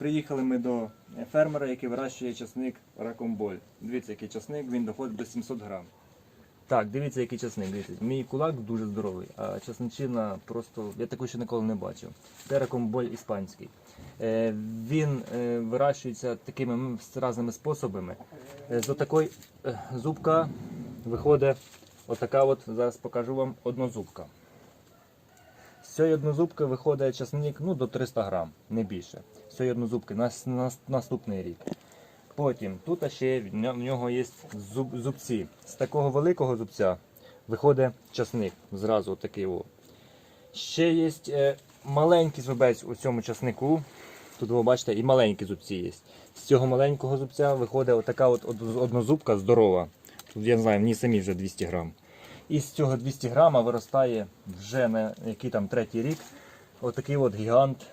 Приїхали ми до фермера, який вирощує часник ракомболь. Дивіться, який часник, він доходить до 700 грам. Так, дивіться, який часник. Дивіться. Мій кулак дуже здоровий, а часничина просто я таку ще ніколи не бачив. Це ракомболь іспанський. Е, він е, вирощується такими м, різними способами. Е, з отакої е, зубка виходить отака от, зараз покажу вам однозубка. З цієї однозубки виходить часник ну, до 300 грам, не більше. Цієї однозубки на, на наступний рік. Потім тут ще в нього є зуб, зубці. З такого великого зубця виходить часник. Зразу такий. О. Ще є е, маленький зубець у цьому часнику. Тут ви бачите, і маленькі зубці є. З цього маленького зубця виходить отака от однозубка здорова. Тут я не знаю, ній самі вже 200 грам. І з цього 200 грама виростає вже на який там третій рік. Отакий от гігант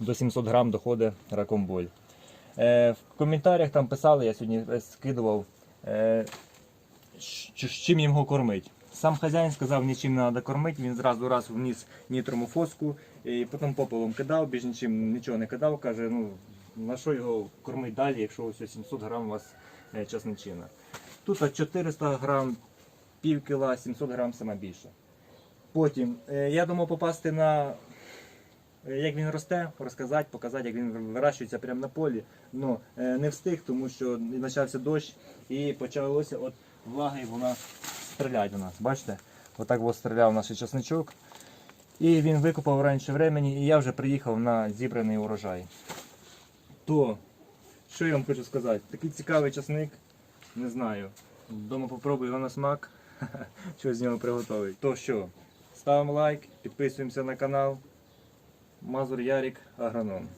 до 700 грам доходить ракомболь. Е, в коментарях там писали, я сьогодні е, скидував, е, чим його кормить. Сам хазяїн сказав, нічим не треба кормити, він зразу раз вніс нітромофоску, і потім попелом кидав, більш нічим нічого не кидав, каже, ну на що його кормить далі, якщо ось 700 грам у вас е, часничина. Тут 400 грам, пів кіла, 700 грам саме більше. Потім е, я думав попасти на як він росте, розказати, показати, як він вирощується прямо на полі. Ну не встиг, тому що почався дощ і почалося от влага, і вона стріляє до нас. Бачите? Отак от стріляв наш часничок. І він викопав раніше времени, і я вже приїхав на зібраний урожай. То, що я вам хочу сказати? Такий цікавий часник, не знаю. Вдома попробую його на смак, що з нього приготовить. То що, ставимо лайк, підписуємося на канал. Мазур Ярік, агроном.